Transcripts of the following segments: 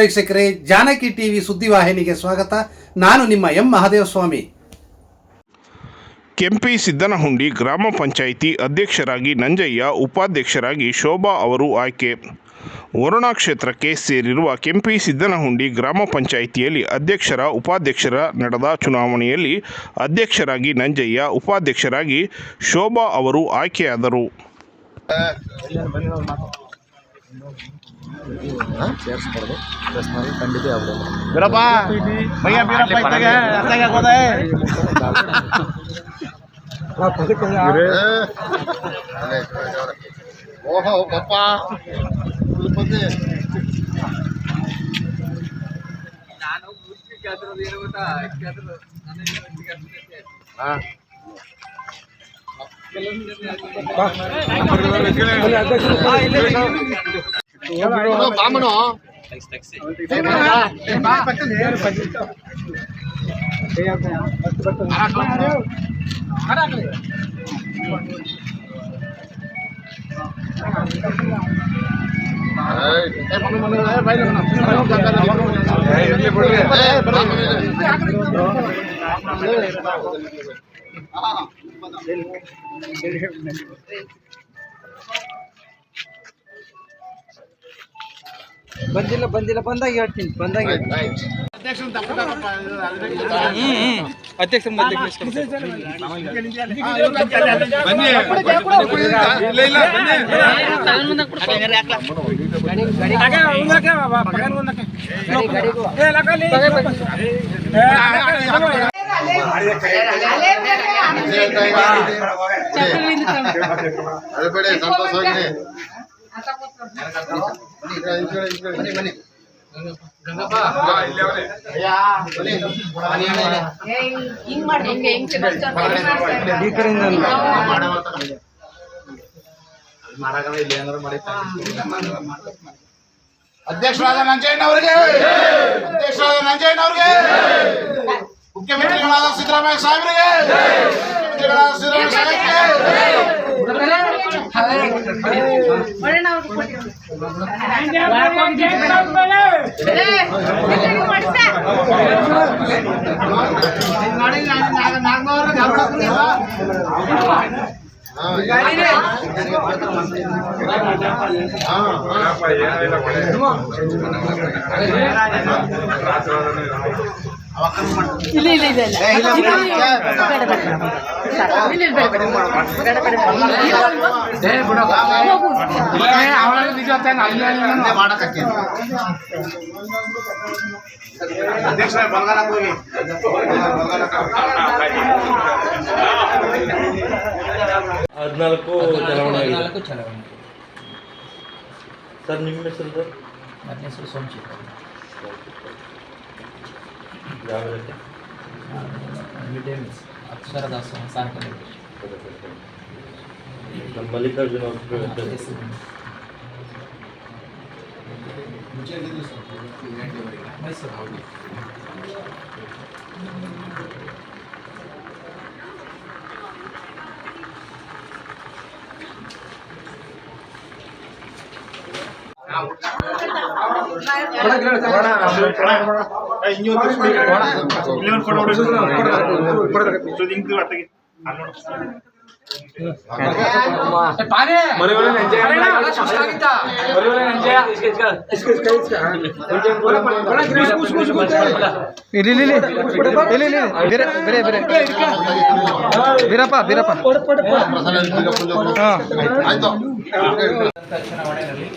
ವೀಕ್ಷಕರೇ ಜಾನಕಿ ಟಿವಿ ಸುದ್ದಿವಾಹಿನಿಗೆ ಸ್ವಾಗತ. ನಾನು ನಿಮ್ಮ ಎಂ ಮಹಾದೇವಸ್ವಾಮಿ. ಕೆಂಪಿ ಸಿದ್ದನಹುಂಡಿ ಗ್ರಾಮ ಪಂಚಾಯಿತಿ ಅಧ್ಯಕ್ಷರಾಗಿ ನಂಜಯ್ಯ ಉಪಾಧ್ಯಕ್ಷರಾಗಿ ಶೋಭಾ ಅವರು ಆಯ್ಕೆ. ವರುಣಾ ಕ್ಷೇತ್ರಕ್ಕೆ ಸೇರಿರುವ ಕೆಂಪಿ ಸಿದ್ದನಹುಂಡಿ ಗ್ರಾಮ ಪಂಚಾಯಿತಿಯಲ್ಲಿ ಅಧ್ಯಕ್ಷರ ಉಪಾಧ್ಯಕ್ಷರ ನಡೆದ ಚುನಾವಣೆಯಲ್ಲಿ ಅಧ್ಯಕ್ಷರಾಗಿ ನಂಜಯ್ಯ ಉಪಾಧ್ಯಕ್ಷರಾಗಿ ಶೋಭಾ ಅವರು ಆಯ್ಕೆಯಾದರು. ಖಂಡಿತ ಆಗ್ಬೋದು ಬೀರಪ್ಪ ಭಯ್ಯ ಬೀರಪ್ಪ ಇತ್ತಾಗೆ ಅತ್ತಾಗೆ ಹಾಕೋದೆ ಓಹೋ ಪಪ್ಪ ಬಾಮನು ಬಂದಿಲ್ಲ ಬಂದಿಲ್ಲ ಬಂದಾಗ ಹೇಳ್ತೀನಿ ಬಂದಾಗ ಅಧ್ಯಕ್ಷರ ಅಳಬೇಡಿ ಬಂದಿಲ್ಲ ಬಂದಾಗ ಹೇಳ್ತೀನಿ ಬಂದಾಗ ಅಧ್ಯಕ್ಷ ಸಂತೋಷ ಹೆಂಗ್ ಈ ಕಡೆಯಿಂದ ಅಧ್ಯಕ್ಷರಾದ ನಂಜಯ್ಯನವರಿಗೆ ಅಧ್ಯಕ್ಷರಾದ ನಂಜಯ್ಯನವರಿಗೆ ಮುಖ್ಯಮಂತ್ರಿಗಳಾದ ಸಿದ್ದರಾಮಯ್ಯ ಸಾಹೇಬರಿಗೆ ಮುಖ್ಯಮಂತ್ರಿಗಳಾದ ಸಿದ್ದರಾಮಯ್ಯ ಸಾಹೇಬರಿಗೆ ಇಲ್ಲ ಇಲ್ಲ ಇಲ್ಲ. ಇಲ್ಲ ಇಲ್ಲ, ಇಲ್ಲ, ಇಲ್ಲ, ಇಲ್ಲ. ಬೇಡ, ಬೇಡ, ಬೇಡ. ಸಾಕು. ಇಲ್ಲ, ಇಲ್ಲ, ಬೇಡ, ಬೇಡ. ಬೇಡ, ಬೇಡ, ಬೇಡ. ಹೋಗು. ಅಧ್ಯಕ್ಷ ಬಲಗಾಲ ಹೋಗಿ ಹದಿನಾಲ್ಕು ಚಲಾವಣೆ ಆಗಿದೆ ನಾಲ್ಕು ಚಲಾವಣೆ ಸರ್ ನಿಮ್ಮ ಹೆಸರು ಸರ್ ನನ್ನ ಹೆಸರು ಸೋಮಶೇಖರ್ ಯಾವ ಇಲಾಖೆ? ಮಿಡ್ ಡೇ ಮೀಲ್ಸ್ ಅಕ್ಷರದಾಸ ಸಾಯಂಕಾಲ ನಮ್ಮ ಮಲ್ಲಿಕಾರ್ಜುನ ಅವ್ರ ಹೆಸರು ಮೈಸೂರು ಇಲ್ಲಿ ಇಲ್ಲಿ ಇಲ್ಲಿ ಇಲ್ಲಿ ಇಲ್ಲಿ ಬೇರೆ ಬೇರೆ ಬೇರೆ. ಬೀರಪ್ಪ ಬೀರಪ್ಪ. ಆಯ್ತು. ಚುನಾವಣೆಯಲ್ಲಿ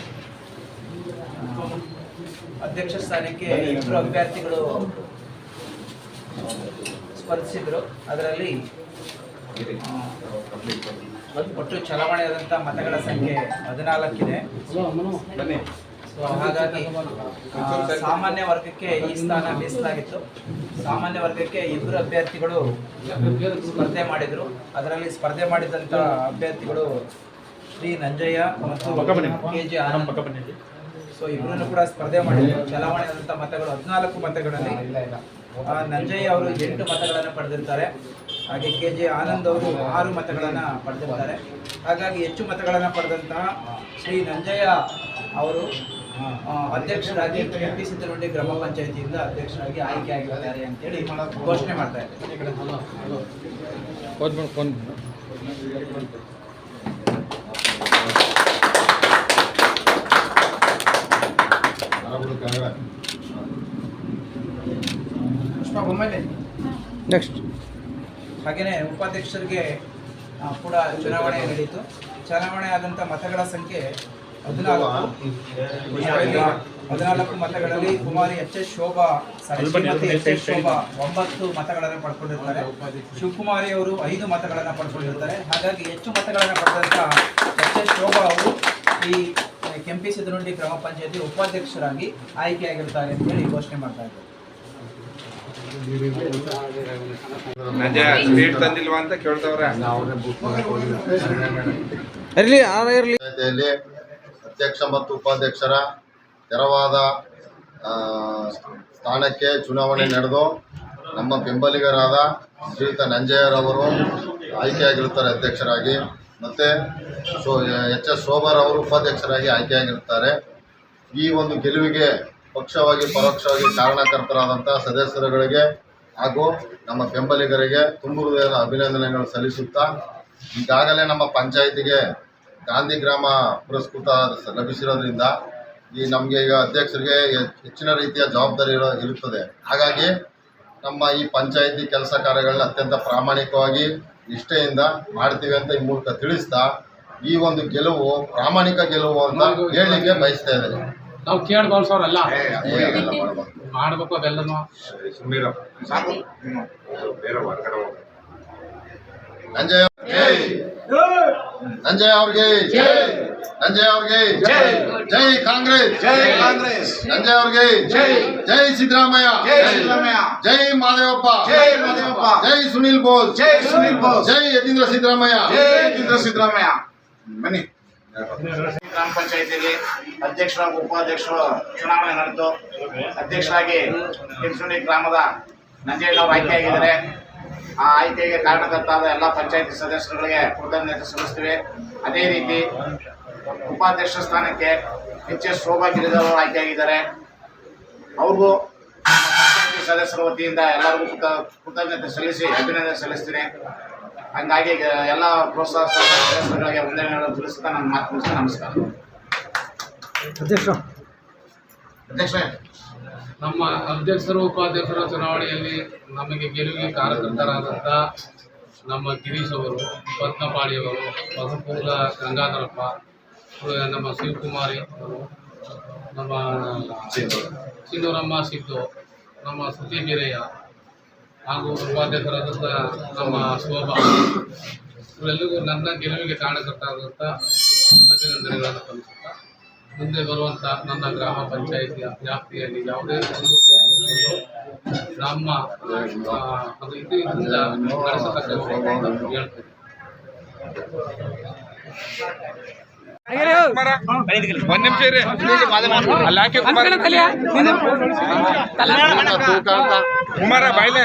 ಅಧ್ಯಕ್ಷ ಸ್ಥಾನಕ್ಕೆ ಇಬ್ಬರು ಅಭ್ಯರ್ಥಿಗಳು ಸ್ಪರ್ಧಿಸಿದ್ರು ಅದರಲ್ಲಿ ಒಟ್ಟು ಚಲಾವಣೆ ಆದಂಥ ಮತಗಳ ಸಂಖ್ಯೆ ಹದಿನಾಲ್ಕಿದೆ. ಸೊ ಹಾಗಾಗಿ ಸಾಮಾನ್ಯ ವರ್ಗಕ್ಕೆ ಈ ಸ್ಥಾನ ಮೀಸಲಾಗಿತ್ತು. ಸಾಮಾನ್ಯ ವರ್ಗಕ್ಕೆ ಇಬ್ಬರು ಅಭ್ಯರ್ಥಿಗಳು ಸ್ಪರ್ಧೆ ಮಾಡಿದ್ರು. ಅದರಲ್ಲಿ ಸ್ಪರ್ಧೆ ಮಾಡಿದಂಥ ಅಭ್ಯರ್ಥಿಗಳು ಶ್ರೀ ನಂಜಯ್ಯ ಮತ್ತು ಕೆ ಜಿ ಆನಂದ್. ಸೊ ಇಬ್ಬರನ್ನು ಕೂಡ ಸ್ಪರ್ಧೆ ಮಾಡಿದ್ರು. ಚಲಾವಣೆ ಆದಂಥ ಮತಗಳು ಹದಿನಾಲ್ಕು ಮತಗಳಲ್ಲಿ ನಂಜಯ್ಯ ಅವರು ಎಂಟು ಮತಗಳನ್ನು ಪಡೆದಿರ್ತಾರೆ. ಹಾಗೆ ಕೆ ಜೆ ಆನಂದ್ ಅವರು ಆರು ಮತಗಳನ್ನು ಪಡೆದಿರ್ತಾರೆ. ಹಾಗಾಗಿ ಹೆಚ್ಚು ಮತಗಳನ್ನು ಪಡೆದಂತಹ ಶ್ರೀ ನಂಜಯ್ಯ ಅವರು ಅಧ್ಯಕ್ಷರಾಗಿ ಪಿ ಸಿದ್ದನಹಳ್ಳಿ ಗ್ರಾಮ ಪಂಚಾಯತಿಯಿಂದ ಅಧ್ಯಕ್ಷರಾಗಿ ಆಯ್ಕೆ ಆಗಿದ್ದಾರೆ ಅಂತೇಳಿ ಘೋಷಣೆ ಮಾಡ್ತಾ ಇದ್ದಾರೆ. ನೆಕ್ಸ್ಟ್ ಹಾಗೆಯೇ ಉಪಾಧ್ಯಕ್ಷರಿಗೆ ಕೂಡ ಚುನಾವಣೆ ನಡೆಯಿತು. ಚುನಾವಣೆ ಆದಂಥ ಮತಗಳ ಸಂಖ್ಯೆ ಹದಿನಾಲ್ಕು. ಹದಿನಾಲ್ಕು ಮತಗಳಲ್ಲಿ Kumari H S Shobha H S Shobha ಒಂಬತ್ತು ಮತಗಳನ್ನು ಪಡ್ಕೊಂಡಿರ್ತಾರೆ. ಶಿವಕುಮಾರಿ ಅವರು ಐದು ಮತಗಳನ್ನು ಪಡ್ಕೊಂಡಿರ್ತಾರೆ. ಹಾಗಾಗಿ ಹೆಚ್ಚು ಮತಗಳನ್ನು ಪಡೆದಂಥ ಎಚ್ ಎಸ್ ಶೋಭಾ ಅವರು ಈ ಕೆಂಪಿ ಸಿದ್ದನುಂಡಿ ಗ್ರಾಮ ಪಂಚಾಯತಿ ಉಪಾಧ್ಯಕ್ಷರಾಗಿ ಆಯ್ಕೆಯಾಗಿರ್ತಾರೆ ಅಂತೇಳಿ ಘೋಷಣೆ ಮಾಡ್ತಾ ಇದ್ದಾರೆ. ಸ್ವೀಟ್ ತಂದಿಲ್ವಾ ಅಂತ ಕೇಳ್ತವ್ರೆ ಅಧ್ಯಕ್ಷ ಮತ್ತು ಉಪಾಧ್ಯಕ್ಷರ ತೆರವಾದ ಸ್ಥಾನಕ್ಕೆ ಚುನಾವಣೆ ನಡೆದು ನಮ್ಮ ಬೆಂಬಲಿಗರಾದ ಶ್ರೀಯುತ ನಂಜಯ್ಯರವರು ಆಯ್ಕೆಯಾಗಿರುತ್ತಾರೆ, ಅಧ್ಯಕ್ಷರಾಗಿ. ಮತ್ತು ಸೋ, ಎಚ್ ಎಸ್ ಶೋಭರ್ ಅವರು ಉಪಾಧ್ಯಕ್ಷರಾಗಿ ಆಯ್ಕೆಯಾಗಿರುತ್ತಾರೆ. ಈ ಒಂದು ಗೆಲುವಿಗೆ ಪಕ್ಷವಾಗಿ ಪರೋಕ್ಷವಾಗಿ ಕಾರಣಕರ್ತರಾದಂಥ ಸದಸ್ಯರುಗಳಿಗೆ ಹಾಗೂ ನಮ್ಮ ಬೆಂಬಲಿಗರಿಗೆ ತುಂಬು ಹೃದಯದ ಅಭಿನಂದನೆಗಳು ಸಲ್ಲಿಸುತ್ತಾ ಈಗಾಗಲೇ ನಮ್ಮ ಪಂಚಾಯಿತಿಗೆ ಗಾಂಧಿ ಗ್ರಾಮ ಪುರಸ್ಕೃತ ಲಭಿಸಿರೋದ್ರಿಂದ ಈ ನಮಗೆ ಈಗ ಅಧ್ಯಕ್ಷರಿಗೆ ಹೆಚ್ಚಿನ ರೀತಿಯ ಜವಾಬ್ದಾರಿ ಇರೋ ಇರುತ್ತದೆ. ಹಾಗಾಗಿ ನಮ್ಮ ಈ ಪಂಚಾಯಿತಿ ಕೆಲಸ ಕಾರ್ಯಗಳನ್ನ ಅತ್ಯಂತ ಪ್ರಾಮಾಣಿಕವಾಗಿ ನಿಷ್ಠೆಯಿಂದ ಮಾಡ್ತೀವಿ ಅಂತ ಈ ಮೂಲಕ ತಿಳಿಸ್ತಾ ಈ ಒಂದು ಗೆಲುವು ಪ್ರಾಮಾಣಿಕ ಗೆಲುವು ಅಂತ ಹೇಳಲಿಕ್ಕೆ ಬಯಸ್ತಾ ಇದ್ದೇನೆ. ನಾವು ಕೇಳಿ ಬಳಸೋರಲ್ಲ. ಮಾಡ್ಬೇಕು ಅದೆಲ್ಲನು. ನಂಜಯ ಅವ್ರಿಗೆ. ನಂಜಯ ಅವ್ರಿಗೆ. ಜೈ ಕಾಂಗ್ರೆಸ್. ಜೈ ಕಾಂಗ್ರೆಸ್. ನಂಜಯ ಅವ್ರಿಗೆ. ಜೈ. ಜೈ ಸಿದ್ದರಾಮಯ್ಯ. ಜೈ ಸಿದ್ದರಾಮಯ್ಯ. ಜೈ ಮಾದೇವಪ್ಪ. ಜೈ ಮಾದೇವಪ್ಪ. ಜೈ ಸುನಿಲ್ ಬೋಸ್. ಜೈ ಸುನಿಲ್ ಬೋಸ್. ಜೈ ಯತೀಂದ್ರ ಸಿದ್ದರಾಮಯ್ಯ. ಜೈ ಯತೀಂದ್ರ ಸಿದ್ದರಾಮಯ್ಯ. ಬನ್ನಿ. ಗ್ರಾಮ ಪಂಚಾಯತಿಯಲ್ಲಿ ಅಧ್ಯಕ್ಷರ, ಉಪಾಧ್ಯಕ್ಷರು ಚುನಾವಣೆ ನಡೆದು ಅಧ್ಯಕ್ಷರಾಗಿ ಕೆಂಚುಂಡಿ ಗ್ರಾಮದ ನಂಜೇಣ್ಣವರು ಆಯ್ಕೆಯಾಗಿದ್ದಾರೆ ಆ ಆಯ್ಕೆಗೆ ಕಾರಣಕರ್ತಾದ ಎಲ್ಲ ಪಂಚಾಯತಿ ಸದಸ್ಯರುಗಳಿಗೆ ಕೃತಜ್ಞತೆ ಸಲ್ಲಿಸ್ತೀವಿ. ಅದೇ ರೀತಿ ಉಪಾಧ್ಯಕ್ಷ ಸ್ಥಾನಕ್ಕೆ ಎಚ್ ಎಸ್ ಶೋಭಾ ಗಿರಿಧರ್ ಆಯ್ಕೆಯಾಗಿದ್ದಾರೆ ಅವ್ರಿಗೂ ಪಂಚಾಯತಿ ಸದಸ್ಯರ ವತಿಯಿಂದ ಎಲ್ಲರಿಗೂ ಕೃತ, ಕೃತಜ್ಞತೆ ಸಲ್ಲಿಸಿ ಅಭಿನಂದನೆ ಸಲ್ಲಿಸ್ತೀನಿ. ಹಂಗಾಗಿ ಎಲ್ಲ ಪ್ರೋತ್ಸಾಹ ಒಂದೇ ವಂದನೆಗಳನ್ನು ತಿಳಿಸುತ್ತಾ ನನ್ನ ಮಾತು ಮುಗಿಸ್ತಾ ನಮಸ್ಕಾರ. ಅಧ್ಯಕ್ಷರೇ ನಮ್ಮ ಅಧ್ಯಕ್ಷರು ಉಪಾಧ್ಯಕ್ಷರ ಚುನಾವಣೆಯಲ್ಲಿ ನಮಗೆ ಗೆಲುವಿಗೆ ಕಾರಣಕರ್ತರಾದಂಥ ನಮ್ಮ ಗಿರೀಶ್ ಅವರು ಪದ್ಮಪಾಳಿಯವರು ಹೊಸಪುರದ ಗಂಗಾಧರಪ್ಪ ನಮ್ಮ ಶಿವಕುಮಾರಿ ಅವರು ನಮ್ಮ ಸಿಂಧೂರಮ್ಮ ಸಿದ್ದು ನಮ್ಮ ಬೀರಯ್ಯ ಹಾಗೂ ಉಪಾಧ್ಯಕ್ಷರಾದಂಥ ನಮ್ಮ ಶೋಭಾ. ಇವರೆಲ್ಲರಿಗೂ ನನ್ನ ಗೆಲುವಿಗೆ ಕಾರಣಕರ್ತರಾದಂಥ ಅಭಿನಂದನೆಗಳನ್ನು ಸಲ್ಲಿಸುತ್ತಾ, ಮುಂದೆ ಬರುವಂತಹ ನನ್ನ ಗ್ರಾಮ ಪಂಚಾಯಿತಿಯ ವ್ಯಾಪ್ತಿಯಲ್ಲಿ ಯಾವುದೇ ನಮ್ಮ ಅದು ಇದರಿಂದ ನಡೆಸತಕ್ಕಂಥ ಹೇಳ್ತೇನೆ. ಒಂದ್ ನಿಮಿಷ ಇರಿ. ಅಲ್ಲಿ ಹಾಕಿ ಕುಮಾರ? ಕುಮಾರ ಬಾಯ್ಲೆ.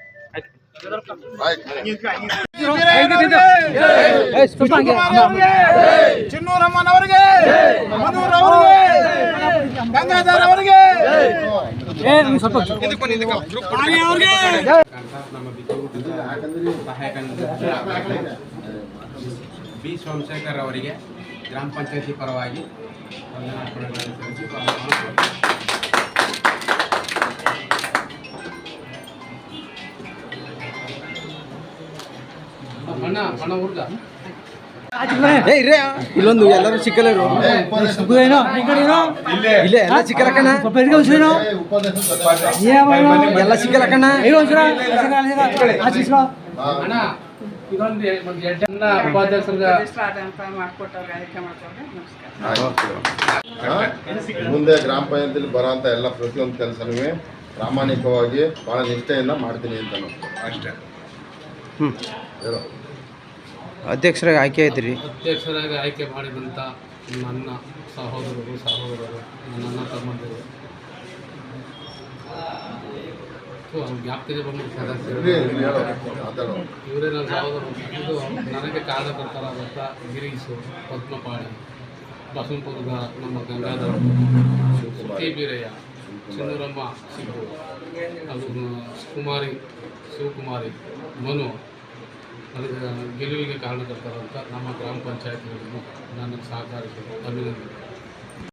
ಚಿನ್ನೂರಮ್ಮನವರಿಗೆ ಮಧುರ್ ಅವರಿಗೆ ಗಂಗಾಧರ್ ಅವರಿಗೆ ಬಿ ಸೋಮಶೇಖರ್ ಅವರಿಗೆ ಗ್ರಾಮ ಪಂಚಾಯತಿ ಪರವಾಗಿ ವಂದನಾರ್ಪಣೆಗಳನ್ನು ಇಲ್ಲೊಂದು ಎಲ್ಲರೂ ಚಿಕ್ಕಲೇರು ಇಲ್ಲ. ಎಲ್ಲ ಎಲ್ಲ ಸಿಕ್ಕಲ್ಲ ಕಣ ಹಾ. ಮಾಡ್ಕೊಟ್ಟವ್ರೆ ಆಯ್ಕೆ ಮಾಡ್ಕೊಂಡ್ರೆ ನಮಸ್ಕಾರ. ಮುಂದೆ ಗ್ರಾಮ ಪಂಚಾಯತಿಲಿ ಬರೋಂಥ ಎಲ್ಲ ಪ್ರತಿಯೊಂದು ಕೆಲಸನೂ ಪ್ರಾಮಾಣಿಕವಾಗಿ ಭಾಳ ನಿಷ್ಠೆಯಿಂದ ಮಾಡ್ತೀನಿ ಅಂತ ನಾನು. ಅಷ್ಟೇ. ಹೇಳು. ಅಧ್ಯಕ್ಷರಾಗಿ ಆಯ್ಕೆ ಆಯ್ತು ಅಧ್ಯಕ್ಷರಾಗಿ ಆಯ್ಕೆ ಮಾಡಿದಂಥ ನನ್ನ ಸಹೋದರರು ಸಹೋದರರು ನನ್ನ ಅಣ್ಣ ತಮ್ಮಂದಿರು. ಜ್ಞಾಪಕತೆ ಬಂದು ಇವರೇ ನನ್ನ ಸಹೋದರರು ಇದು ನನಗೆ ಕಾರ್ಯಕರ್ತರಾದಂಥ ಗಿರೀಶು ಪದ್ಮಪಾಳಿ ಬಸವಪುರದ ನಮ್ಮ ಗಂಗಾಧರ ಸುತ್ತಿ ಬೀರಯ್ಯ ಚಂದೂರಮ್ಮ ಸಿದ್ದು ಅದು ಕುಮಾರಿ ಶಿವಕುಮಾರಿ ಮನು ಅದಕ್ಕೆ ಗೆಲುವಿಗೆ ಕಾರಣಕರ್ತರಂತ ನಮ್ಮ ಗ್ರಾಮ ಪಂಚಾಯತ್ಗಳನ್ನು ನನ್ನ ಸಹಕರಿಸಿದರು ಅಭಿನಂದನೆ